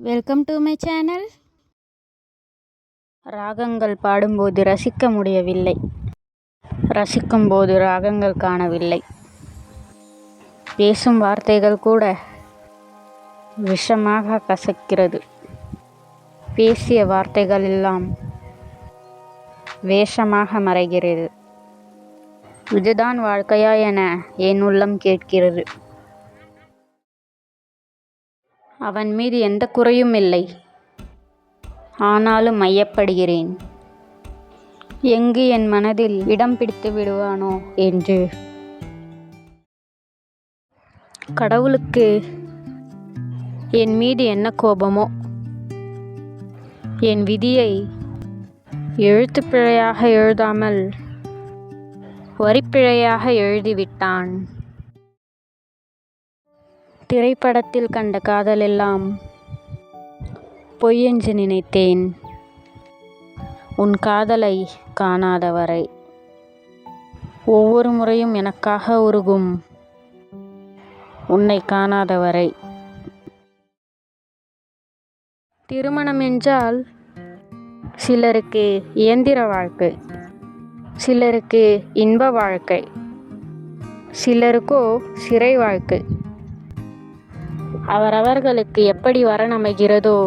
Welcome to my channel ராகங்கள் பாடும்போது ரசிக்க முடியவில்லை. ரசிக்கும்போது ராகங்கள் காணவில்லை. பேசும் வார்த்தைகள் கூட விஷமாக கசக்கிறது. பேசிய வார்த்தைகள் எல்லாம் வேஷமாக மறைகிறது. இதுதான் வாழ்க்கையா என என் உள்ளம் கேட்கிறது. அவன் மீது எந்த குறையும் இல்லை. ஆனாலும் மையப்படுகிறேன் எங்கு என் மனதில் இடம் பிடித்து விடுவானோ என்று. கடவுளுக்கு என் மீது என்ன கோபமோ? என் விதியை எழுத்துப்பிழையாக எழுதாமல் வரிப்பிழையாக எழுதிவிட்டான். திரைப்படத்தில் கண்ட காதலெல்லாம் பொய்யென்று நினைத்தேன். உன் காதலை காணாதவரை. ஒவ்வொரு முறையும் எனக்காக உருகும் உன்னை காணாதவரை. திருமணம் என்றால் சிலருக்கு இயந்திர வாழ்க்கை சிலருக்கு இன்ப வாழ்க்கை சிலருக்கோ சிறை வாழ்க்கை. அவரவர்களுக்கு எப்படி வரன் அமைகிறதோ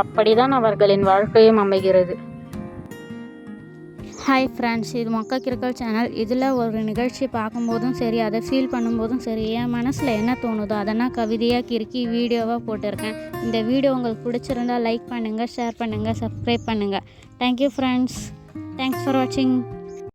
அப்படிதான் அவர்களின் வாழ்க்கையும் அமைகிறது. ஹாய் ஃப்ரெண்ட்ஸ் இது மொக்க கிறுக்கல் சேனல் இதில் ஒரு நிகழ்ச்சி பார்க்கும்போதும் சரி அதை ஃபீல் பண்ணும்போதும் சரி என் மனசில் என்ன தோணுதோ அதை நான் கவிதையாக கிறுக்கி வீடியோவாக போட்டிருக்கேன். இந்த வீடியோ உங்களுக்கு பிடிச்சிருந்தா லைக் பண்ணுங்கள் ஷேர் பண்ணுங்கள் சப்ஸ்கிரைப் பண்ணுங்கள் தேங்க்யூ ஃப்ரெண்ட்ஸ் தேங்க்ஸ் ஃபார் வாட்சிங்